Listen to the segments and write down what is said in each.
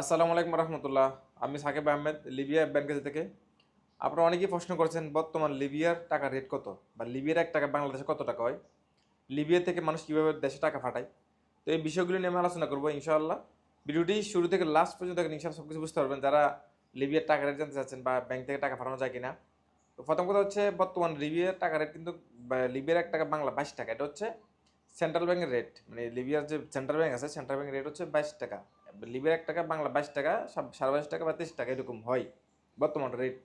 আসসালামু আলাইকুম রহমতুল্লাহ। আমি সাকিব আহমেদ, লিবিয়া ব্যাংকেজ থেকে। আপনারা অনেকেই প্রশ্ন করেছেন, বর্তমান লিবিয়ার টাকা রেট কত? বা লিবিয়ার এক টাকা, বাংলাদেশে কত টাকা হয়? লিবিয়া থেকে মানুষ কীভাবে দেশে টাকা পাঠায়? তো এই বিষয়গুলো নিয়ে আমি আলোচনা করব, ইনশাআল্লাহ। ভিডিওটি শুরু থেকে লাস্ট পর্যন্ত দেখেন, ইনশাআল্লাহ সব কিছু বুঝতে পারবেন যারা লিবিয়ার টাকা রেট জানতে চাচ্ছেন বা ব্যাংক থেকে টাকা পাঠানো যায় কিনা। তো প্রথম কথা হচ্ছে, বর্তমান লিবিয়ার টাকা রেট কিন্তু লিবিয়ার এক টাকা, বাংলা বাইশ টাকা। এটা হচ্ছে সেন্ট্রাল ব্যাংকের রেট মানে লিবিয়ার যে সেন্ট্রাল ব্যাংক আছে সেন্ট্রাল ব্যাংকের রেট হচ্ছে বাইশ টাকা। লিবিয়ার এক টাকা, বাংলা বাইশ টাকা সাড়ে বাইশ টাকা বা তেইশ টাকা, এরকম হয় বর্তমান রেট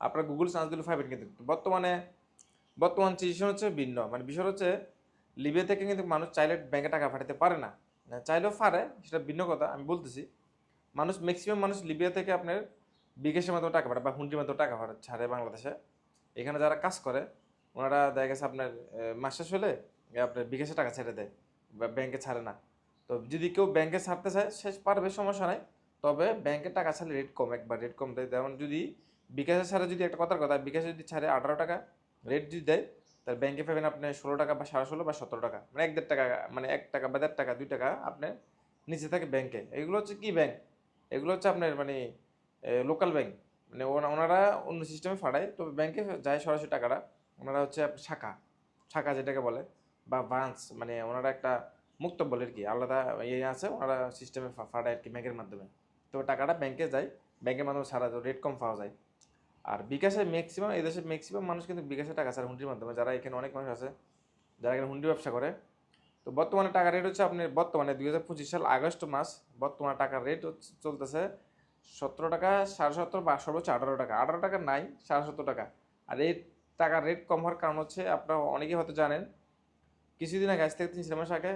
আপনার গুগল সার্চ দিলে পাবেন কিন্তু বর্তমানে, বর্তমান সিচুয়েশন হচ্ছে ভিন্ন। মানে বিষয় হচ্ছে লিবিয়া থেকে কিন্তু মানুষ চাইলে ব্যাংকে টাকা পাঠাতে পারে না। চাইলেও পারে, সেটা ভিন্ন কথা, আমি বলতেছি। মানুষ ম্যাক্সিমাম মানুষ লিবিয়া থেকে আপনার বিকাশের মাধ্যমে টাকা পাঠায় বা হুন্ডির মাধ্যমে টাকা পাঠায়, ছাড়ে বাংলাদেশে। এখানে যারা কাজ করে, ওনারা দেখা গেছে আপনার মাস শেষ হলে আপনার বিকাশে টাকা ছেড়ে দেয়, বা ব্যাংকে ছাড়ে না। তো যদি কেউ ব্যাংকে ছাড়তে চায়, সে পারবে, সমস্যা নাই। তবে ব্যাংকে টাকা ছাড়লে রেট কম, একবার রেট কম দেয়। যেমন যদি বিকাশে ছাড়ে যদি একটা কথার কথা, বিকাশে যদি ছাড়ে আঠারো টাকা রেট যদি দেয়, তাহলে ব্যাংকে পাবেন আপনি ষোলো টাকা বা সাড়ে ষোলো বা সতেরো টাকা। মানে এক দেড় টাকা মানে এক টাকা বা দেড় টাকা, দুই টাকা আপনি নিচে থাকে ব্যাংকে এগুলো হচ্ছে কি ব্যাংক এগুলো হচ্ছে আপনার মানে লোকাল ব্যাংক মানে ওনারা অন্য সিস্টেমে ফাড়ায় তবে ব্যাংকে যায় সরাসরি টাকাটা। ওনারা হচ্ছে আপনার শাখা। শাখা যেটাকে বলে। বা ব্রাঞ্চ মানে ওনারা একটা মুক্ত আর কি, আলাদা ইয়ে আছে, ওনারা সিস্টেমে ফাড়ায় আর কি ব্যাংকের মাধ্যমে। তো টাকাটা ব্যাংকে যায়, ব্যাংকের মাধ্যমে সারা রেট কম পাওয়া যায়। আর বিকাশে ম্যাক্সিমাম এই দেশের ম্যাক্সিমাম মানুষ কিন্তু বিকাশে টাকা ছাড়ে হুন্ডির মাধ্যমে, যারা এখানে অনেক মানুষ আছে, যারা এখানে হুন্ডি ব্যবসা করে। তো বর্তমানে টাকা রেট হচ্ছে আপনি বর্তমানে দুই হাজার পঁচিশ সাল আগস্ট মাস, বর্তমানে টাকার রেট চলতেছে সতেরো টাকা, সাড়ে সতেরো বা সর্বোচ্চ আঠারো টাকা। আঠারো টাকা নাই, সাড়ে সত্তর টাকা। আর এই টাকার রেট কম হওয়ার কারণ হচ্ছে, আপনারা অনেকেই হয়তো জানেন কিছুদিন আগে, আজ থেকে তিন চার মাস আগে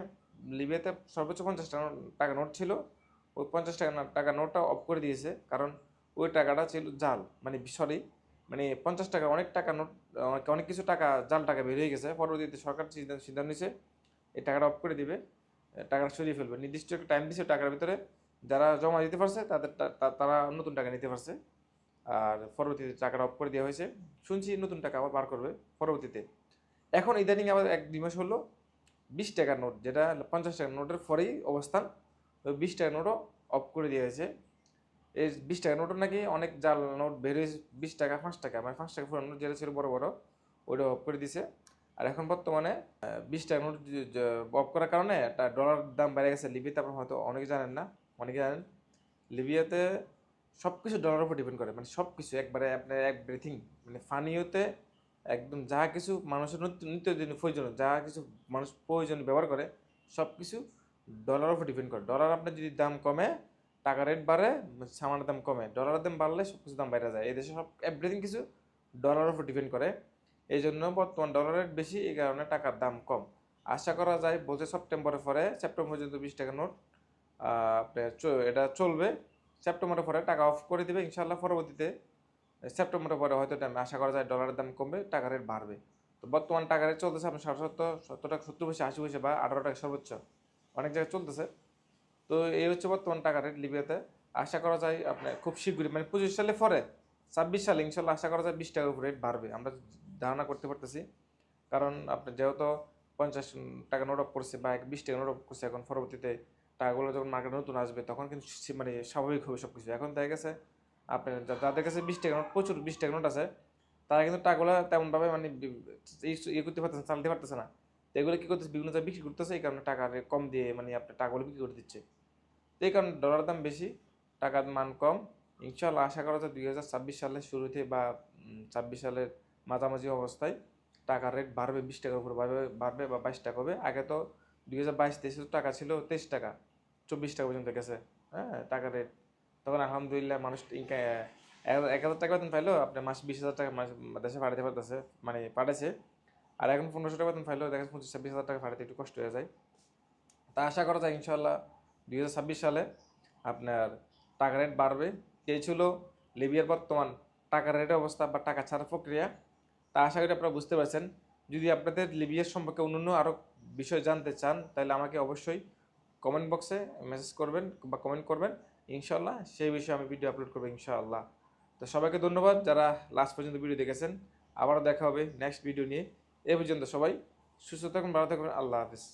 লিবিয়াতে সর্বোচ্চ পঞ্চাশ টাকা টাকা নোট ছিল। ওই পঞ্চাশ টাকা টাকা নোটটা অফ করে দিয়েছে। কারণ ওই টাকাটা ছিল জাল। মানে সরি মানে পঞ্চাশ টাকা অনেক টাকা নোট, অনেক কিছু টাকা জাল টাকা বের হয়ে গেছে। পরবর্তীতে সরকার সিদ্ধান্ত নিয়েছে, এই টাকাটা অফ করে দিবে। টাকাটা সরিয়ে ফেলবে। নির্দিষ্ট একটা টাইম দিচ্ছে টাকার ভিতরে। যারা জমা দিতে পারছে, তাদের তারা নতুন টাকা নিতে পারছে। আর পরবর্তীতে টাকাটা অফ করে দেওয়া হয়েছে। শুনছি নতুন টাকা আবার বার করবে পরবর্তীতে। এখন ইদানিং আবার এক দুই মাস হলো বিশ টাকার নোট, যেটা পঞ্চাশ টাকার নোটের পরেই অবস্থান। ওই বিশ টাকার নোটও অফ করে দেওয়া হয়েছে। এই বিশ টাকার নোটও নাকি অনেক জাল নোট বের হয়েছে, বিশ টাকা, পাঁচ টাকা। মানে পাঁচ টাকা পুরো নোট যেটা ছিল বড় বড় ওইটা অফ করে দিছে। আর এখন বর্তমানে বিশ টাকা নোট অফ করার কারণে একটা ডলার দাম বেড়ে গেছে লিবিয়াতে। আপনার হয়তো অনেকে জানেন না, অনেকে জানেন। লিবিয়াতে সব কিছু ডলারের উপর ডিপেন্ড করে মানে সব কিছু একবারে আপনার এক ব্রিথিং মানে ফানিওতে একদম যা কিছু মানুষের নিত্য নিত্যদিনের প্রয়োজন, যা কিছু মানুষ প্রয়োজন ব্যবহার করে সব কিছু ডলারের উপর ডিপেন্ড করে। ডলার আপনার যদি দাম কমে, টাকা রেট বাড়ে সামানের দাম কমে ডলারের দাম বাড়লে সব কিছু দাম বাইরে যায়। এই দেশে সব এভরিথিং কিছু ডলারের উপর ডিপেন্ড করে। এই জন্য বর্তমান ডলার রেট বেশি, এই কারণে টাকার দাম কম। আশা করা যায়, বলছে সেপ্টেম্বরের পরে সেপ্টেম্বর পর্যন্ত বিশ টাকা নোট এটা চলবে। সেপ্টেম্বরের পরে টাকা অফ করে দেবে ইনশাল্লাহ পরবর্তীতে সেপ্টেম্বরের পরে হয়তো আশা করা যায় ডলারের দাম কমবে টাকা রেট বাড়বে। তো বর্তমান টাকা রেট চলতেছে আপনার সাড়ে সত্তর সত্তর টাকা, সত্তর পয়সা, আশি পয়সা বা আঠারো টাকা সর্বোচ্চ। অনেক জায়গায় চলতেছে। তো এই হচ্ছে বর্তমান টাকা রেট লিবিয়াতে আশা করা যায় আপনার খুব শীঘ্রই মানে পঁচিশ সালে পরে, ছাব্বিশ সালে ইনশাল্লাহ আশা করা যায় বিশ টাকার উপর রেট বাড়বে। আমরা ধারণা করতে পারতেছি। কারণ আপনার যেহেতু পঞ্চাশ টাকা নোট অফ করছে বা বিশ টাকা নোট অফ করছে, এখন পরবর্তীতে টাকাগুলো যখন মার্কেটে নতুন আসবে, তখন কিন্তু মানে স্বাভাবিক হবে সব কিছু এখন দেখা গেছে আপনার যাদের কাছে বিশ টাকা নোট, প্রচুর বিশ টাকা নোট আছে, তারা কিন্তু টাকাগুলো তেমনভাবে মানে ইয়ে করতে পারতেছে চালাতে পারতেছে না। তো এগুলো কী করতেছে? বিভিন্ন জায়গায় বিক্রি করতেছে, এই কারণে টাকা কম দিয়ে মানে আপনার টাকাগুলো বিক্রি করে দিচ্ছে। তো এই কারণে ডলারের দাম বেশি, টাকার মান কম। ইনশাল্লাহ আশা করা যায় দুই হাজার ছাব্বিশ সালের শুরুতে বা ছাব্বিশ সালের মাঝামাঝি অবস্থায় টাকার রেট বাড়বে, বিশ টাকার উপর বাড়বে বাড়বে বা বাইশ টাকা হবে। আগে তো দুই হাজার বাইশ, তেইশে টাকা ছিল তেইশ টাকা, চব্বিশ টাকা পর্যন্ত গেছে। হ্যাঁ টাকার রেট তখন আলহামদুলিল্লাহ মানুষ এক- হাজার টাকা বেতন পাইলো, আপনার মাস বিশ হাজার টাকা মাস দেশে পাঠাতে পারতেছে মানে পাঠাচ্ছে আর এখন পনেরোশো টাকা বেতন পাইলো, দেখা পঁচিশ, ছাব্বিশ হাজার টাকা পাঠাতে একটু কষ্ট হয়ে যায়। তা আশা করা যায় ইনশাল্লাহ দুই হাজার ছাব্বিশ সালে আপনার টাকা রেট বাড়বে। এই ছিল লিবিয়ার বর্তমান টাকার রেটের অবস্থা বা টাকা ছাড়ার প্রক্রিয়া। তা আশা করি আপনারা বুঝতে পারছেন। যদি আপনাদের লিবিয়ার সম্পর্কে অন্যান্য আরও বিষয় জানতে চান, তাহলে আমাকে অবশ্যই কমেন্ট বক্সে মেসেজ করবেন বা কমেন্ট করবেন। ইনশাল্লাহ সেই বিষয়ে আমি ভিডিও আপলোড করব ইনশাআল্লাহ। তো সবাইকে ধন্যবাদ যারা লাস্ট পর্যন্ত ভিডিও দেখেছেন। আবারও দেখা হবে নেক্সট ভিডিও নিয়ে। এ পর্যন্ত সবাই সুস্থ থাকুন, ভালো থাকুন, আল্লাহ হাফিজ।